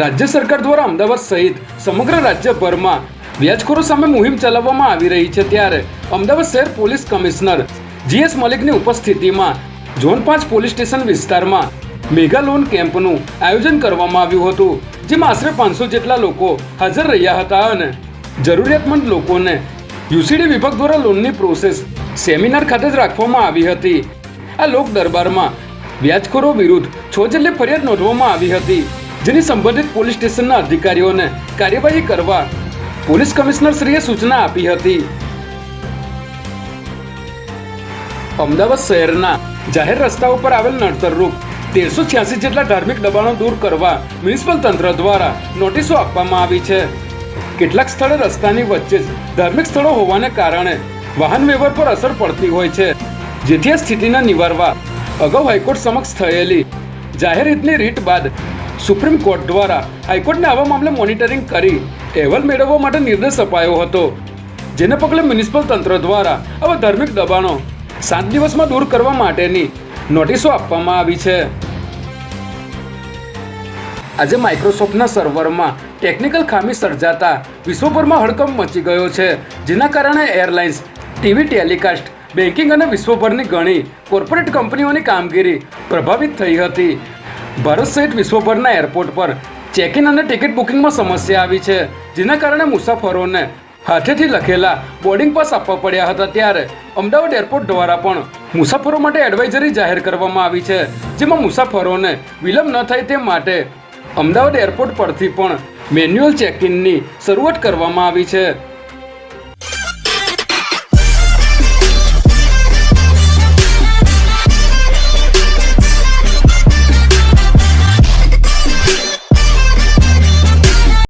રાજ્ય સરકાર દ્વારા અમદાવાદ સહિત સમગ્ર રાજ્યભરમાં વ્યાજખોરો સામે મુહિમ ચલાવવામાં આવી રહી છે ત્યારે અમદાવાદ શહેર પોલીસ કમિશનર જીએસ મલિકની ઉપસ્થિતિમાં ઝોન પાંચ પોલીસ સ્ટેશન વિસ્તારમાં મેગા લોન કેમ્પનું આયોજન કરવામાં આવ્યું હતું, જેમાં આશરે પાંચસો જેટલા લોકો હાજર રહ્યા હતા અને જરૂરિયાતમંદ લોકોને યુસીડી વિભાગ દ્વારા લોનની પ્રોસેસ સેમિનાર ખાતે જ રાખવામાં આવી હતી. આ લોક દરબારમાં વ્યાજખોરો વિરુદ્ધ છ જેટલી ફરિયાદ નોંધવામાં આવી હતી. જેની સંબંધિત પોલીસ સ્ટેશનના અધિકારીઓને કાર્યવાહી કરવા પોલીસ કમિશનરશ્રીએ સૂચના આપી હતી. અમદાવાદ શહેરના જાહેર રસ્તા ઉપર આવેલ નડતરરૂપ તેરસો છ્યાસી જેટલા ધાર્મિક દબાણો દૂર કરવા મ્યુનિસિપલ તંત્ર દ્વારા નોટિસો આપવામાં આવી છે. કેટલાક સ્થળે રસ્તાની વચ્ચે જ ધાર્મિક સ્થળો હોવાને કારણે વાહન વ્યવહાર પર અસર પડતી હોય છે. જેથી આ સ્થિતિને નિવારવા અગાઉ હાઈકોર્ટ સમક્ષ થયેલી જાહેર હિતની રીટ બાદ સુપ્રીમ કોર્ટ દ્વારા હાઈકોર્ટને આવા મામલે મોનિટરિંગ કરી અહેવાલ મેળવવા માટે નિર્દેશ અપાયો હતો, જેને પગલે મ્યુનિસિપલ તંત્ર દ્વારા આવા ધાર્મિક દબાણો સાત દિવસમાં દૂર કરવા માટેની નોટિસો આપવામાં આવી છે. આજે માઇક્રોસોફ્ટના સર્વરમાં ટેકનિકલ ખામી સર્જાતા વિશ્વભરમાં હડકંપ મચી ગયો છે, જેના કારણે એરલાઇન્સ, ટીવી ટેલિકાસ્ટ, બેન્કિંગ અને વિશ્વભરની ઘણી કોર્પોરેટ કંપનીઓની કામગીરી પ્રભાવિત થઈ હતી. ભારત સહિત વિશ્વભરના એરપોર્ટ પર ચેક ઇન અને ટિકિટ બુકિંગમાં સમસ્યા આવી છે, જેના કારણે મુસાફરોને હાથેથી લખેલા બોર્ડિંગ પાસ આપવા પડ્યા હતા ત્યારે અમદાવાદ એરપોર્ટ દ્વારા પણ મુસાફરો માટે એડવાઇઝરી જાહેર કરવામાં આવી છે, જેમાં મુસાફરોને વિલંબ ન થાય તે માટે અમદાવાદ એરપોર્ટ પરથી પણ મેન્યુઅલ ચેક ઇનની શરૂઆત કરવામાં આવી છે.